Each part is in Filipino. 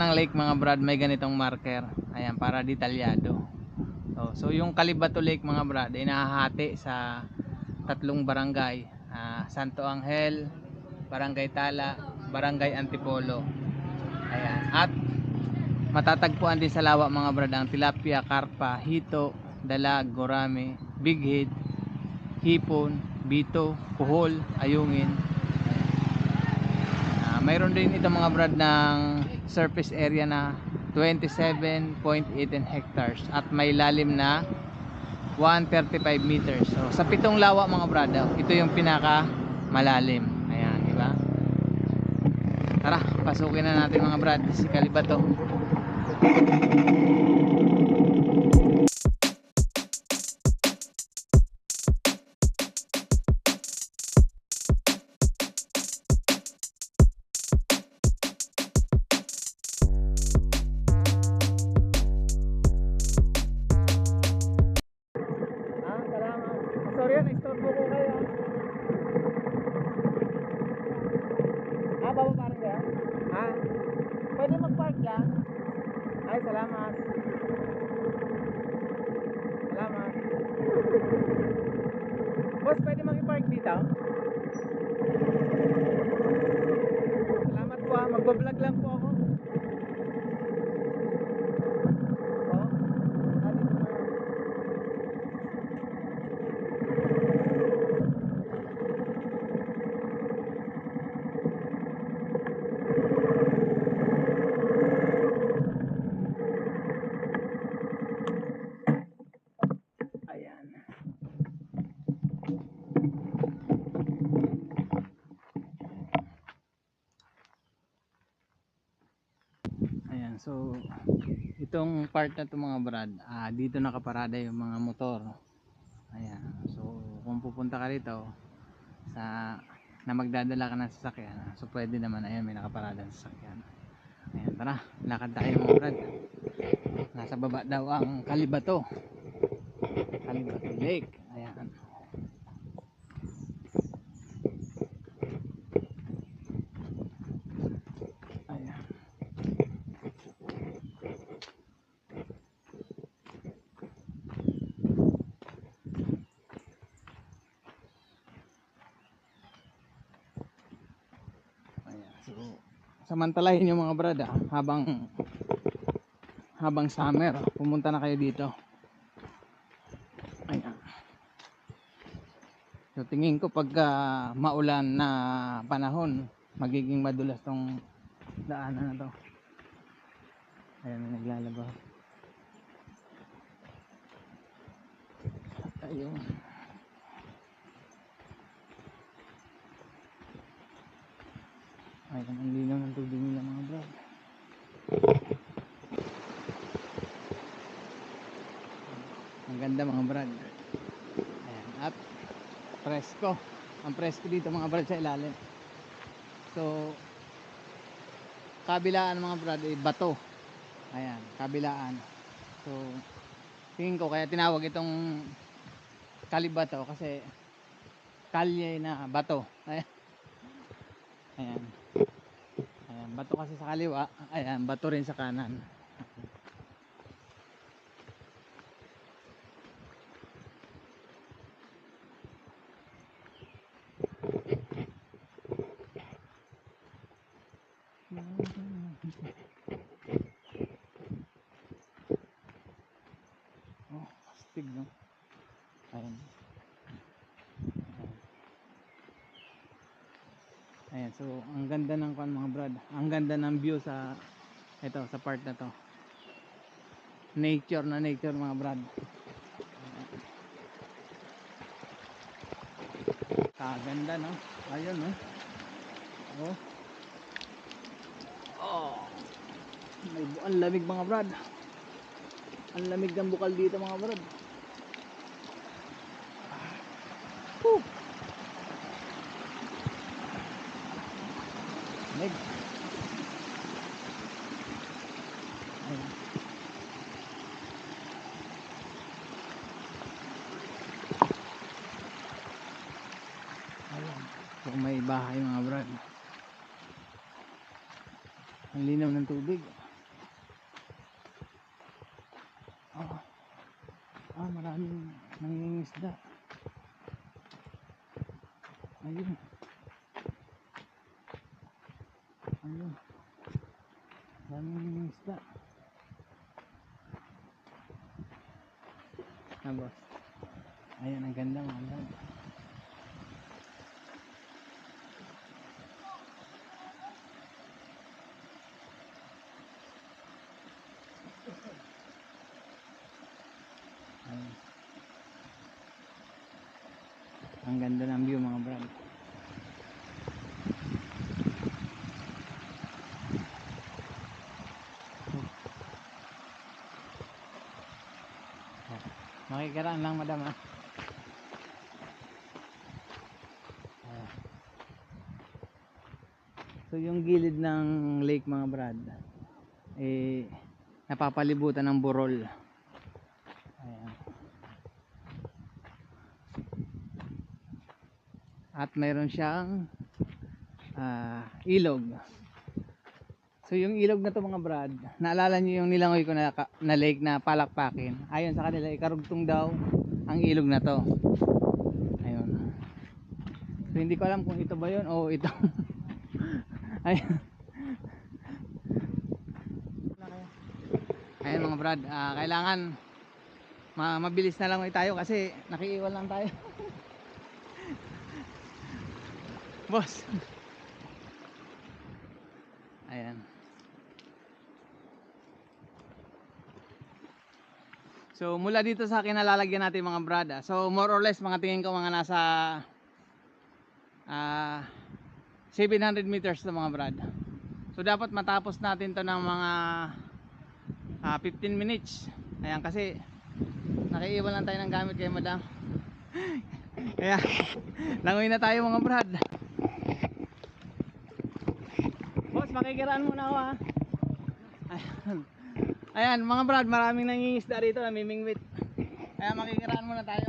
ng lake mga brad may ganitong marker. Ayan, para detalyado. So, so yung Calibato Lake mga brad ay nahahati sa tatlong barangay. Ah, Santo Angel, Barangay Tala, Barangay Antipolo. Ayan. At matatagpuan din sa lawa mga brad ang tilapia, karpa, hito, dalag, gorame, bighead, hipon, bito, kuhol, ayungin. Mayroon din ito mga brad ng surface area na 27.18 hectares at may lalim na 135 meters. So sa pitong lawa mga brad, ito yung pinaka malalim. Ayan, di ba? Tara, pasukin na natin mga brad si Kalibato. Itong part na to mga brad, ah, dito nakaparada yung mga motor. Ayan, so kung pupunta ka rito sa na magdadala ka ng sasakyan, so pwede naman, ayan may nakaparada ng sasakyan. Ayan, tara, lakad tayo mga brad. Nasa baba daw ang Kalibato. Kalibato Lake. Ayan. Ayan. Ayan. So, samantalahin yung mga brad ah, habang habang summer, pumunta na kayo dito. Ayan. So tingin ko pagka maulan na panahon, magiging madulas tong daanan na to. Ayan, may naglalaba. Ayun. Ayun, ang linaw ng tubig nila mga bro. Ang ganda mga brad. Ayan, at presko. Ang presko dito mga brad sa ilalim. So, kabilaan mga brad ay bato. Ayan, kabilaan. So, tingin ko kaya tinawag itong kalibato kasi kalye na bato. Ayan. Ayan. Bato kasi sa kaliwa. Ayan, bato rin sa kanan. Oh, astig no. Ayan. Ayan, so ang ganda ng kwan mga brad. Ang ganda ng view sa ito, sa part na to. Nature na nature mga brad. Kaganda no. Ayun no. Oh. Oh. May ang lamig mga brad. Ang lamig ng bukal dito mga brad. Whew. Lamig. Ayan. Ayan. Kung may bahay mga brad. Ang linaw ng tubig. Ah, ah maraming nangingisda. Ayun. Ayun. Maraming nangingisda. Ah, boss. Ayun, ang ganda mga brad. Ang ganda ng view mga brad. Makikaraan lang madam. Ah. So yung gilid ng lake mga brad eh napapalibutan ng burol. Ayan. At mayroon siyang ah, ilog. So yung ilog na to mga brad, naalala niyo yung nilangoy ko na, na lake na palakpakin. Ayon sa kanila, ikarugtong daw ang ilog na to. Ayun. So hindi ko alam kung ito ba yun o ito. Ayun. Ayun mga brad, ah, kailangan ma mabilis na lang tayo kasi nakiiwan lang tayo. Boss. Ayan. So mula dito sa akin nalalagyan natin mga brad. ah. So more or less mga tingin ko mga nasa ah 700 meters to mga brad. So dapat matapos natin to ng mga ah, 15 minutes. Ayan kasi nakiiwan lang tayo ng gamit kay madam. Kaya langoy na tayo mga brad. Boss, makikiraan muna ako ha. Ayan. Ayan, mga brad, maraming nangingisda rito, namimingwit. Kaya makikiraan muna tayo.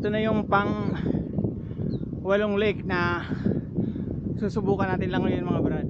Ito na yung pang walong lake na susubukan natin lang ngayon mga brad.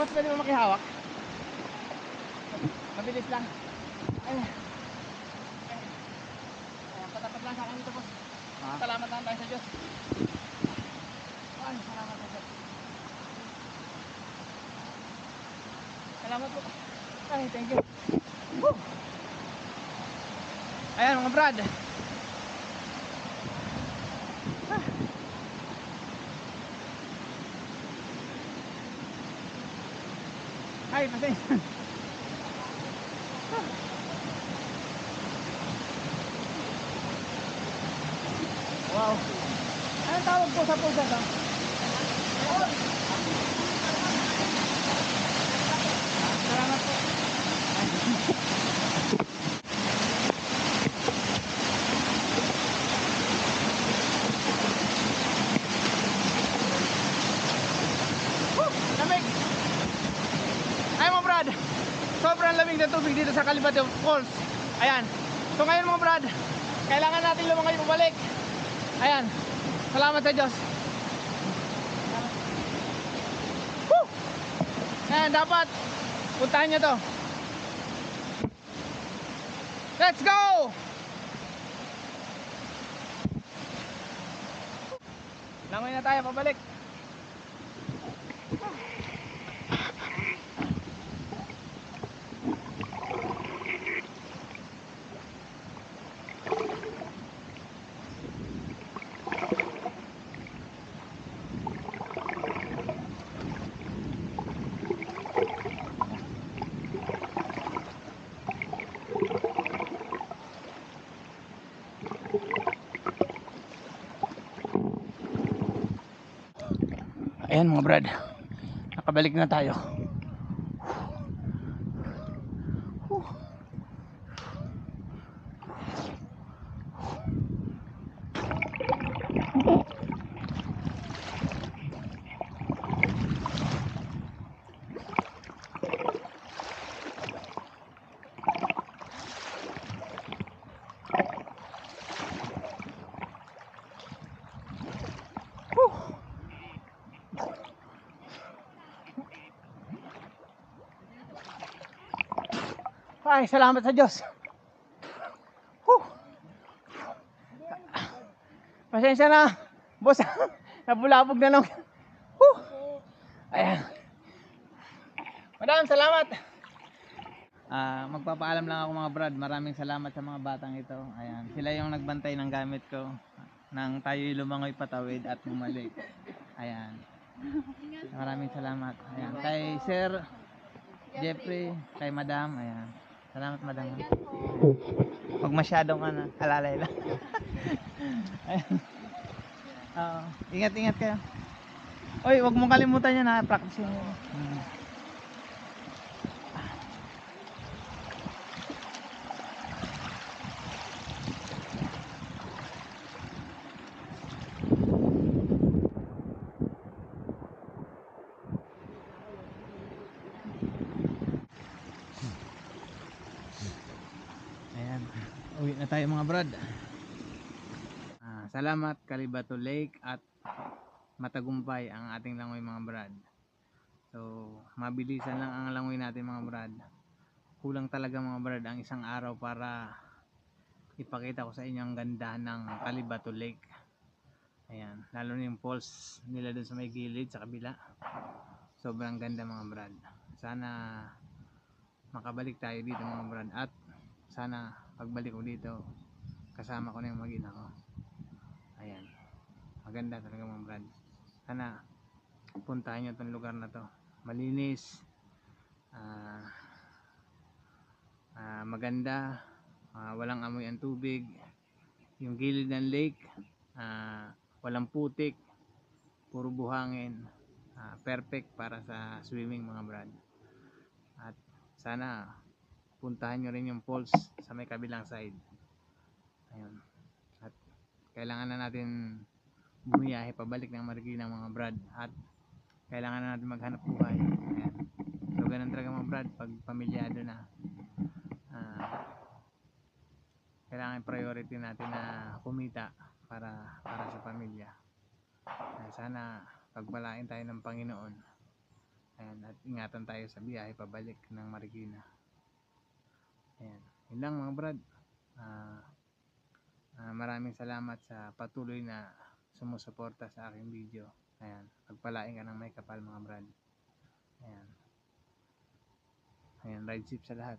Boss, pwede mo makihawak? Mabilis lang. Ay. Ayan, patapat lang sa akin dito, boss. Ha? Salamat lang tayo sa Diyos. Ay, salamat sa Diyos. Salamat po. Ay, thank you. Woo! Ayan mga brad. Ay, pasensya. Wow. Anong tawag po sa pusa to? Salamat po. Woo! Lamig! Ay mga brad, sobrang lamig na tubig dito sa Calibate Falls. Ayan. So ngayon mga brad, kailangan natin lumangay pabalik. Ayan. Salamat sa Diyos. Woo! Ayan, dapat puntahan nyo to. Let's go! Langoy na tayo pabalik. Ayan mga brad. Nakabalik na tayo. Ay, salamat sa Diyos. Whew. Pasensya na. Boss, nabulabog na lang. Whew. Ayan. Madam, salamat. Ah, magpapaalam lang ako mga brad. Maraming salamat sa mga batang ito. Ayan, sila yung nagbantay ng gamit ko nang tayo lumangoy patawid at bumalik. Ayan. Maraming salamat. Ayan, kay Sir Jeffrey, kay Madam, ayan. Salamat Madam. Huwag masyadong ano, alalay lang. ayan. Oo. ingat-ingat kayo. Oy, huwag mong kalimutan yan ha, practice yun. Hmm. Ayan. Uwi na tayo mga brad. Ah, salamat Kalibato Lake at matagumpay ang ating langoy mga brad. So, mabilisan lang ang langoy natin mga brad. Kulang talaga mga brad ang isang araw para ipakita ko sa inyo ang ganda ng Kalibato Lake. Ayan, lalo na yung falls nila dun sa may gilid sa kabila. Sobrang ganda mga brad. Sana makabalik tayo dito mga brad at sana pagbalik ko dito kasama ko na yung mag-ina ko ayan. Maganda talaga mga brad. Sana puntahan nyo itong lugar na to. Malinis. Ah ah, maganda. Ah, walang amoy ang tubig. Yung gilid ng lake ah, walang putik. Puro buhangin. Ah, perfect para sa swimming mga brad. At sana puntahan nyo rin yung falls sa may kabilang side. Ayun kailangan na natin bumiyahe pabalik ng Marikina mga brad at kailangan na natin maghanap buhay ayan. so ganun talaga mga brad pag pamilyado na ah, kailangan priority natin na kumita para para sa pamilya Kaya sana pagpalain tayo ng Panginoon Ayan, at ingatan tayo sa biyahe pabalik ng Marikina. Ayan. Yun lang mga brad. Ah, ah, maraming salamat sa patuloy na sumusuporta sa aking video. Ayan. Pagpalain ka ng may kapal mga brad. Ayan. Ayan, ride safe sa lahat.